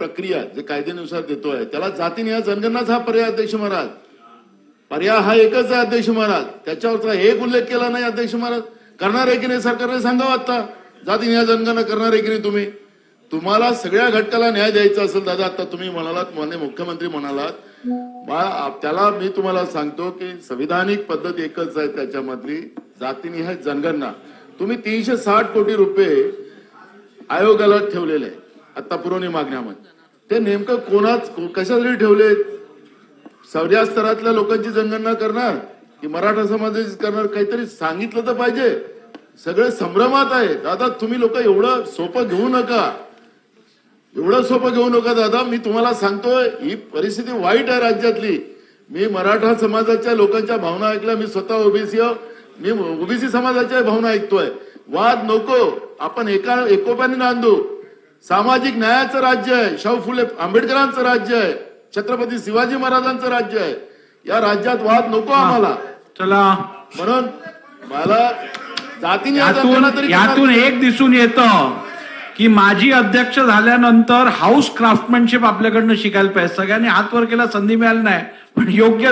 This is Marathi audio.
प्रक्रिया जे कायद्यानुसार देतोय त्याला जातीनिहाय जनगणनाच हा पर्याय अध्यक्ष महाराज. पर्याय हा एकच आहे अध्यक्ष महाराज. त्याच्यावरचा एक उल्लेख केला नाही अध्यक्ष महाराज. करणार आहे की नाही सरकारने सांगावं आता. जातीनिहाय जनगणना करणार आहे की नाही तुम्ही? तुम्हाला सगळ्या घटकाला न्याय द्यायचा असेल दादा आता तुम्ही म्हणालात मान्य मुख्यमंत्री म्हणालात. त्याला मी तुम्हाला सांगतो की संविधानिक पद्धत एकच आहे त्याच्यामधली जातीनिहाय जनगणना. तुम्ही तीनशे साठ कोटी रुपये आयोगाला ठेवलेले आहे आता पुरवणी मागण्यामध्ये ते नेमकं कोणाच कशासाठी ठेवलेत? सगळ्या स्तरातल्या लोकांची जनगणना करणार की मराठा समाजाची करणार? काहीतरी सांगितलं तर पाहिजे. सगळे संभ्रमात आहे दादा तुम्ही लोक एवढं सोपं घेऊ नका. एवढं सोपं घेऊ नका दादा. मी तुम्हाला सांगतोय ही परिस्थिती वाईट आहे राज्यातली. मी मराठा समाजाच्या लोकांच्या भावना ऐकल्या. मी स्वतः ओबीसी मी ओबीसी समाजाच्या भावना ऐकतोय. वाद नको. आपण एका एकोप्याने नांदू. सामाजिक न्यायाचं राज्य आहे. शाहू फुले आंबेडकरांचं राज्य आहे. छत्रपती शिवाजी महाराजांचं राज्य आहे. या राज्यात वाद नको आम्हाला. चला. म्हणून मला जातीने यातून एक दिसून येतं की माजी अध्यक्ष झाल्यानंतर हाऊस क्राफ्टमॅनशिप आपल्याकडनं शिकायला पाहिजे. सगळ्यांनी हात वर केला संधी मिळाली नाही. पण योग्य